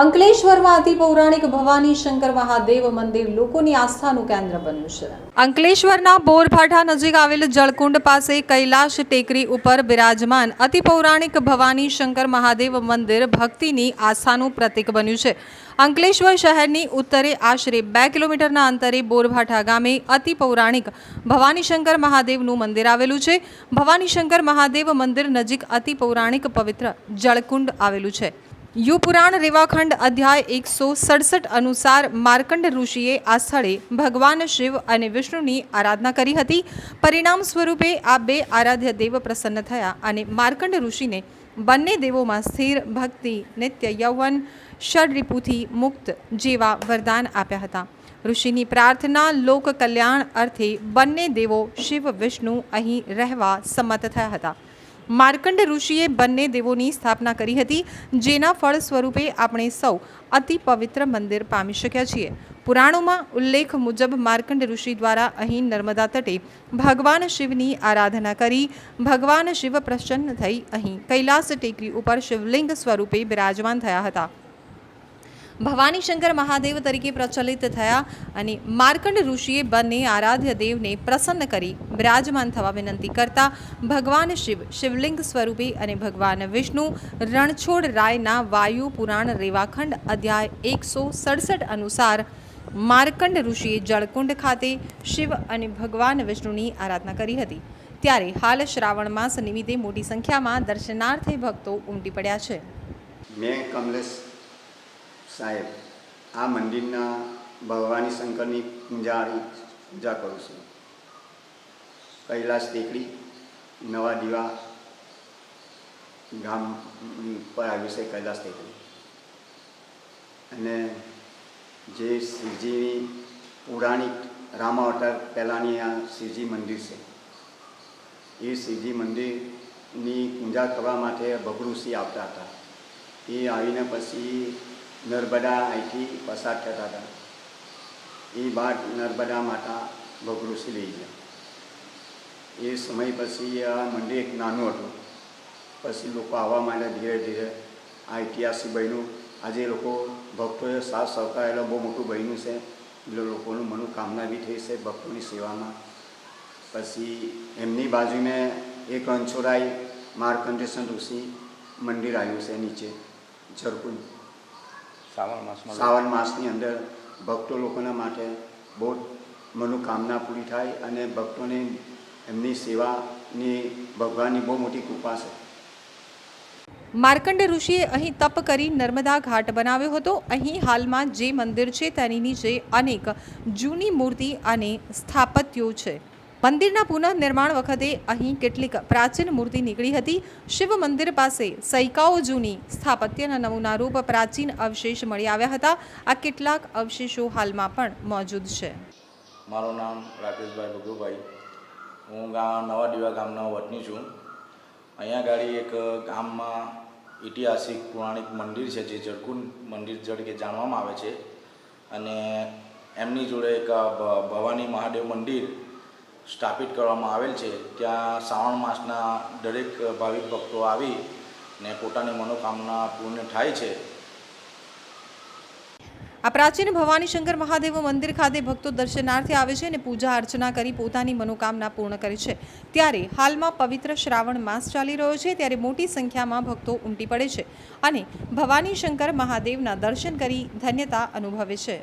અંકલેશ્વરમાં અતિ પૌરાણિક ભવાની શંકર મહાદેવ મંદિર લોકોની આસ્થાનું કેન્દ્ર બન્યું છે. અંકલેશ્વરના બોરભાઠા નજીક આવેલ જળકુંડ પાસે કૈલાશ ટેકરી ઉપર બિરાજમાન અતિ પૌરાણિક ભવાની શંકર મહાદેવ મંદિર ભક્તિની આસ્થાનું પ્રતીક બન્યું છે. અંકલેશ્વર શહેરની ઉત્તરે આશરે બે કિલોમીટરના અંતરે બોરભાઠા ગામે અતિ પૌરાણિક ભવાની મહાદેવનું મંદિર આવેલું છે. ભવાની શંકર મહાદેવ મંદિર નજીક અતિ પૌરાણિક પવિત્ર જળકુંડ આવેલું છે. યુ પુરાણ રેવાખંડ અધ્યાય એકસો સડસઠ અનુસાર માર્કંડ ઋષિએ આ સ્થળે ભગવાન શિવ અને વિષ્ણુની આરાધના કરી હતી. પરિણામ સ્વરૂપે આ બે આરાધ્ય દેવ પ્રસન્ન થયા અને માર્કંડ ઋષિને બંને દેવોમાં સ્થિર ભક્તિ, નિત્ય યૌવન, ષડરિપુથી મુક્ત જેવા વરદાન આપ્યા હતા. ઋષિની પ્રાર્થના લોક કલ્યાણ અર્થે બંને દેવો શિવ, વિષ્ણુ અહીં રહેવા સંમત થયા હતા. માર્કંડ ઋષિએ બંને દેવોની સ્થાપના કરી હતી, જેના ફળ સ્વરૂપે આપણે સૌ અતિ પવિત્ર મંદિર પામી શક્યા છીએ. પુરાણોમાં ઉલ્લેખ મુજબ માર્કંડ ઋષિ દ્વારા અહીં નર્મદા તટે ભગવાન શિવની આરાધના કરી, ભગવાન શિવ પ્રસન્ન થઈ અહીં કૈલાસ ટેકરી ઉપર શિવલિંગ સ્વરૂપે બિરાજમાન થયા હતા. ભવાની શંકર મહાદેવ તરીકે પ્રચલિત થયા અને માર્કંડ ઋષિએ બંને આરાધ્ય દેવને પ્રસન્ન કરી બિરાજમાન થવા વિનંતી કરતા ભગવાન શિવ, શિવલિંગ સ્વરૂપે અને ભગવાન વિષ્ણુ રણછોડ રાયના વાયુ પુરાણ રેવાખંડ અધ્યાય એકસો સડસઠ અનુસાર માર્કંડ ઋષિએ જળકુંડ ખાતે શિવ અને ભગવાન વિષ્ણુની આરાધના કરી હતી. ત્યારે હાલ શ્રાવણ માસ નિમિત્તે મોટી સંખ્યામાં દર્શનાર્થે ભક્તો ઉમટી પડ્યા છે. મેં કમલેશ સાહેબ, આ મંદિરના ભગવાની શંકરની પૂજારી પૂજા કરું છું. કૈલાસ ટેકરી નવા દીવા ગામ પર આવ્યું છે કૈલાસ ટેકરી અને જે શિવજીની પૌરાણિક રામા પહેલાંની આ શિવજી મંદિર છે. એ શિવજી મંદિરની પૂજા કરવા માટે ભગૃષિ આવતા હતા. એ આવીને પછી નર્મદા અહીંથી પસાર થતા હતા. એ બાદ નર્મદા માતા ભગૃષિ લઈ ગયા. એ સમય પછી આ મંદિર એક નાનું હતું. પછી લોકો આવવા માંડ્યા ધીરે ધીરે આ ઐતિહાસિક બન્યું આજે લોકો ભક્તોએ સાથ સહકાર એટલે બહુ મોટું બન્યું છે. એટલે લોકોનું મનોકામના બી થઈ છે ભક્તોની સેવામાં. પછી એમની બાજુને એક અંછોરાઈ માર્કંડેશન ઋષિ મંદિર આવ્યું છે નીચે ઝરકુંડ શ્રાવણ માસમાં શ્રાવણ માસની અંદર ભક્તો લોકોના માટે બહુ મનોકામના પૂરી થાય અને ભક્તોને એમની સેવાની ભગવાનની બહુ મોટી કૃપા છે. માર્કંડ ઋષિએ અહીં તપ કરી નર્મદા ઘાટ બનાવ્યો હતો. અહીં હાલમાં જે મંદિર છે તેની નીચે અનેક જૂની મૂર્તિ અને સ્થાપત્યો છે. મંદિરના પુનઃનિર્માણ વખતે અહીં કેટલીક પ્રાચીન મૂર્તિ નીકળી હતી. શિવ મંદિર પાસે સૈકાઓ જૂની સ્થાપત્યના નમૂનારૂપ પ્રાચીન અવશેષ મળી આવ્યા હતા. આ કેટલાક અવશેષો હાલમાં પણ મોજૂદ છે. મારું નામ રાકેશભાઈ ભગુભાઈ હું ગામ નવા દીવા ગામનો વતની છું. અહીંયા ગાડી એક ગામમાં ઐતિહાસિક પૌરાણિક મંદિર છે, જે જળકુંડ મંદિર તરીકે જાણવામાં આવે છે. અને એમની જોડે એક ભવાની મહાદેવ મંદિર સ્થાપિત કરવામાં આવેલ છે. ત્યાં શ્રાવણ માસના દરેક ભાવિક ભક્તો આવી ને પોતાની મનોકામના પૂર્ણ થાય છે. આ પ્રાચીન ભવાની શંકર મહાદેવ મંદિર ખાતે ભક્તો દર્શનાર્થે આવે છે અને પૂજા અર્ચના કરી પોતાની મનોકામના પૂર્ણ કરે છે. ત્યારે હાલમાં પવિત્ર શ્રાવણ માસ ચાલી રહ્યો છે, ત્યારે મોટી સંખ્યામાં ભક્તો ઉમટી પડે છે અને ભવાની શંકર મહાદેવના દર્શન કરી ધન્યતા અનુભવે છે.